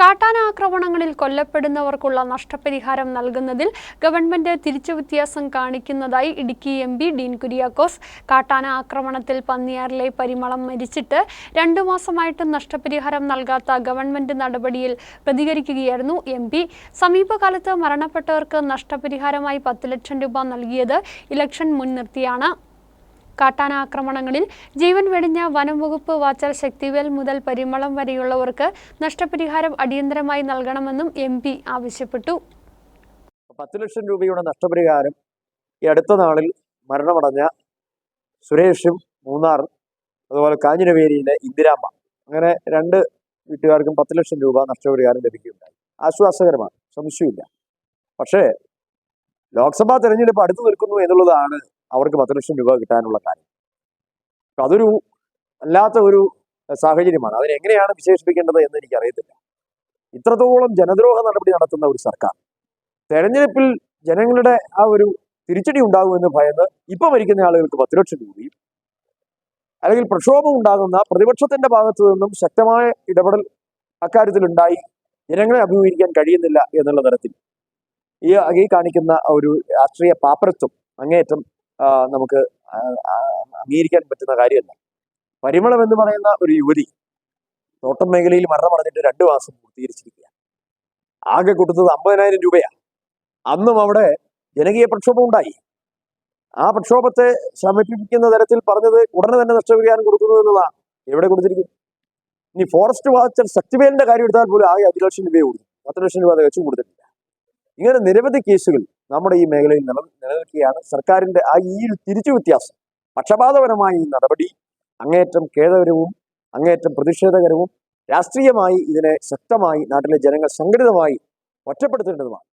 കാട്ടാന ആക്രമണങ്ങളിൽ കൊല്ലപ്പെടുന്നവർക്കുള്ള നഷ്ടപരിഹാരം നൽകുന്നതിൽ ഗവൺമെന്റ് തിരിച്ചു വ്യത്യാസം കാണിക്കുന്നതായി ഇടുക്കി എം പി ഡീൻ കുര്യാക്കോസ്. കാട്ടാന ആക്രമണത്തിൽ പന്നിയാറിലെ പരിമളം മരിച്ചിട്ട് രണ്ടു മാസമായിട്ടും നഷ്ടപരിഹാരം നൽകാത്ത ഗവൺമെന്റ് നടപടിയിൽ പ്രതികരിക്കുകയായിരുന്നു എം പി. സമീപകാലത്ത് മരണപ്പെട്ടവർക്ക് നഷ്ടപരിഹാരമായി പത്ത് ലക്ഷം രൂപ നൽകിയത് ഇലക്ഷൻ മുൻനിർത്തിയാണ്. കാട്ടാന ആക്രമണങ്ങളിൽ ജീവൻ വെടിഞ്ഞ വനം വകുപ്പ് വാച്ചർ ശക്തിവേൽ മുതൽ പരിമളം വരെയുള്ളവർക്ക് നഷ്ടപരിഹാരം അടിയന്തരമായി നൽകണമെന്നും എം പി ആവശ്യപ്പെട്ടു. പത്ത് ലക്ഷം രൂപയുടെ നഷ്ടപരിഹാരം ഈ അടുത്ത നാളിൽ മരണമടഞ്ഞ സുരേഷും മൂന്നാർ അതുപോലെ കാഞ്ഞിരവേരിയിലെ ഇന്ദിരാമ്മ. അങ്ങനെ രണ്ട് വീട്ടുകാർക്കും പത്ത് ലക്ഷം രൂപ നഷ്ടപരിഹാരം ലഭിക്കുകയുണ്ടായി. ആശ്വാസകരമാണ് സംശയമില്ല പക്ഷേ ലോക്സഭാ തെരഞ്ഞെടുപ്പ് അടുത്തു നിൽക്കുന്നു എന്നുള്ളതാണ് അവർക്ക് പത്ത് ലക്ഷം രൂപ കിട്ടാനുള്ള കാര്യം. അതൊരു അല്ലാത്ത ഒരു സാഹചര്യമാണ്. അതിനെങ്ങനെയാണ് വിശേഷിപ്പിക്കേണ്ടത് എന്ന് എനിക്കറിയത്തില്ല. ഇത്രത്തോളം ജനദ്രോഹ നടപടി നടത്തുന്ന ഒരു സർക്കാർ. തെരഞ്ഞെടുപ്പിൽ ജനങ്ങളുടെ ആ ഒരു തിരിച്ചടി ഉണ്ടാകുമെന്ന് ഭയന്ന് ഇപ്പൊ മരിക്കുന്ന ആളുകൾക്ക് പത്ത് ലക്ഷം രൂപയും അല്ലെങ്കിൽ പ്രക്ഷോഭം ഉണ്ടാകുന്ന പ്രതിപക്ഷത്തിന്റെ ഭാഗത്തു നിന്നും ശക്തമായ ഇടപെടൽ അക്കാര്യത്തിലുണ്ടായി. ജനങ്ങളെ അഭിമുഖീകരിക്കാൻ കഴിയുന്നില്ല എന്നുള്ള തരത്തിൽ ഈ ഈ കാണിക്കുന്ന ഒരു രാഷ്ട്രീയ പാപ്പരത്വം അങ്ങേയറ്റം നമുക്ക് അംഗീകരിക്കാൻ പറ്റുന്ന കാര്യമല്ല. പരിമളം എന്ന് പറയുന്ന ഒരു യുവതി തോട്ടം മേഖലയിൽ മരണമടഞ്ഞിട്ട് രണ്ടു മാസം പൂർത്തീകരിച്ചിരിക്കുക ആകെ കൊടുത്തത് അമ്പതിനായിരം രൂപയാണ് അന്നും അവിടെ ജനകീയ പ്രക്ഷോഭം ഉണ്ടായി. ആ പ്രക്ഷോഭത്തെ ശമിപ്പിക്കുന്ന തരത്തിൽ പറഞ്ഞത് ഉടനെ തന്നെ നഷ്ടപരിഹാരം കൊടുക്കുന്നു എന്നുള്ളതാണ് എവിടെ കൊടുത്തിരിക്കും ഇനി ഫോറസ്റ്റ് വാച്ചർ ശക്തിവേലിന്റെ കാര്യം എടുത്താൽ പോലും ആകെ അഞ്ചു ലക്ഷം രൂപയെ കൊടുത്തു പത്ത് ലക്ഷം രൂപ തികച്ചും കൊടുത്തിട്ടില്ല. ഇങ്ങനെ നിരവധി കേസുകൾ നമ്മുടെ ഈ മേഖലയിൽ നില നിലനിൽക്കുകയാണ്. സർക്കാരിന്റെ ആ ഈ തിരിച്ചു വ്യത്യാസം പക്ഷപാതപരമായ ഈ നടപടി അങ്ങേയറ്റം ഖേദകരവും അങ്ങേയറ്റം പ്രതിഷേധകരവും രാഷ്ട്രീയമായി ഇതിനെ ശക്തമായി നാട്ടിലെ ജനങ്ങൾ സംഘടിതമായി ഒറ്റപ്പെടുത്തേണ്ടതുമാണ്.